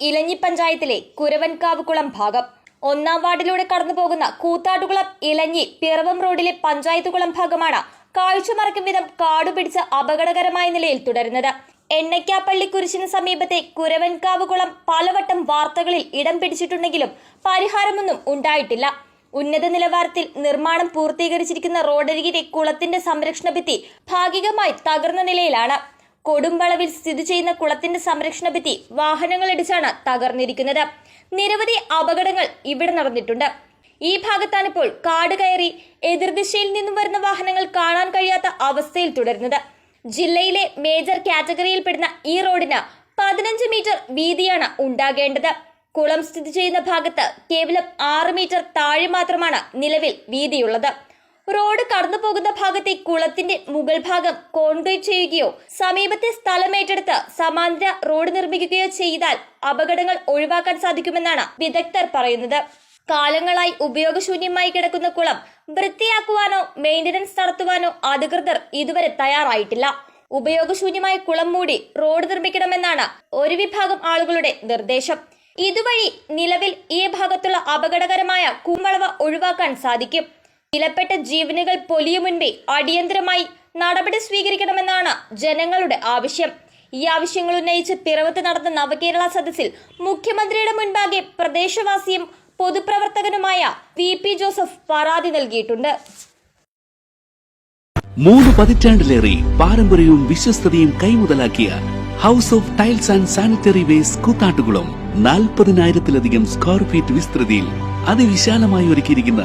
ഇലഞ്ഞി പഞ്ചായത്തിലെ കുരവൻകാവുകുളം ഭാഗം. ഒന്നാം വാർഡിലൂടെ കടന്നുപോകുന്ന കൂത്താട്ടുകുളം ഇലഞ്ഞി പിറവം റോഡിലെ പഞ്ചായത്തുകുളം ഭാഗമാണ് കാഴ്ച മറക്കും വിധം കാടുപിടിച്ച് അപകടകരമായ നിലയിൽ തുടരുന്നത്. എണ്ണയ്ക്കാപ്പള്ളി കുരിശിന് സമീപത്തെ കുരവൻകാവുകുളം പലവട്ടം വാർത്തകളിൽ ഇടം പിടിച്ചിട്ടുണ്ടെങ്കിലും പരിഹാരമൊന്നും ഉണ്ടായിട്ടില്ല. ഉന്നത നിലവാരത്തിൽ നിർമ്മാണം പൂർത്തീകരിച്ചിരിക്കുന്ന റോഡരികിലെ കുളത്തിന്റെ സംരക്ഷണ ഭിത്തി ഭാഗികമായി തകർന്ന നിലയിലാണ്. കൊടുമ്പളവിൽ സ്ഥിതി ചെയ്യുന്ന കുളത്തിന്റെ സംരക്ഷണ ഭിത്തി വാഹനങ്ങളിടിച്ചാണ് തകർന്നിരിക്കുന്നത്. നിരവധി അപകടങ്ങൾ ഇവിടെ നടന്നിട്ടുണ്ട്. ഈ ഭാഗത്താണിപ്പോൾ കാട് കയറി എതിർദിശയിൽ നിന്നും വരുന്ന വാഹനങ്ങൾ കാണാൻ കഴിയാത്ത അവസ്ഥയിൽ തുടരുന്നത്. ജില്ലയിലെ മേജർ കാറ്റഗറിയിൽപ്പെടുന്ന ഈ റോഡിന് പതിനഞ്ച് മീറ്റർ വീതിയാണ് ഉണ്ടാകേണ്ടത്. കുളം സ്ഥിതി ചെയ്യുന്ന ഭാഗത്ത് കേവലം ആറ് മീറ്റർ താഴെ മാത്രമാണ് നിലവിൽ വീതിയുള്ളത്. റോഡ് കടന്നു പോകുന്ന ഭാഗത്തെ കുളത്തിന്റെ മുകൾ ഭാഗം കോൺക്രീറ്റ് ചെയ്യുകയോ സമീപത്തെ സ്ഥലം ഏറ്റെടുത്ത് സമാന്തര റോഡ് നിർമ്മിക്കുകയോ ചെയ്താൽ അപകടങ്ങൾ ഒഴിവാക്കാൻ സാധിക്കുമെന്നാണ് വിദഗ്ധർ പറയുന്നത്. കാലങ്ങളായി ഉപയോഗശൂന്യമായി കിടക്കുന്ന കുളം വൃത്തിയാക്കുവാനോ മെയിന്റനൻസ് നടത്തുവാനോ അധികൃതർ ഇതുവരെ തയ്യാറായിട്ടില്ല. ഉപയോഗശൂന്യമായ കുളം മൂടി റോഡ് നിർമ്മിക്കണമെന്നാണ് ഒരു വിഭാഗം ആളുകളുടെ നിർദ്ദേശം. ഇതുവഴി നിലവിൽ ഈ ഭാഗത്തുള്ള അപകടകരമായ കുമ്പളവ ഒഴിവാക്കാൻ സാധിക്കും. വിലപ്പെട്ട ജീവനുകൾ പൊലിയും മുൻപേ അടിയന്തരമായി നടപടി സ്വീകരിക്കണമെന്നാണ് ജനങ്ങളുടെ ആവശ്യം. ഈ ആവശ്യങ്ങൾ ഉന്നയിച്ച് പിറവത്ത് നടന്ന നവകേരള സദസ്സിൽ മുഖ്യമന്ത്രിയുടെ മുൻപാകെ പ്രദേശവാസിയും പൊതുപ്രവർത്തകനുമായ വി പി ജോസഫ് പരാതി നൽകിയിട്ടുണ്ട്. മൂന്ന് പതിറ്റാണ്ടിലേറെ പാരമ്പര്യവും വിശ്വസ്തതയും കൈമുതലാക്കിയ house of tiles and sanitary waste കൂത്താട്ടുകളും നാൽപ്പതിനായിരത്തിലധികം സ്ക്വയർ ഫീറ്റ് വിസ്തൃതിയിൽ അതിവിശാലമായി ഒരുക്കിയിരിക്കുന്ന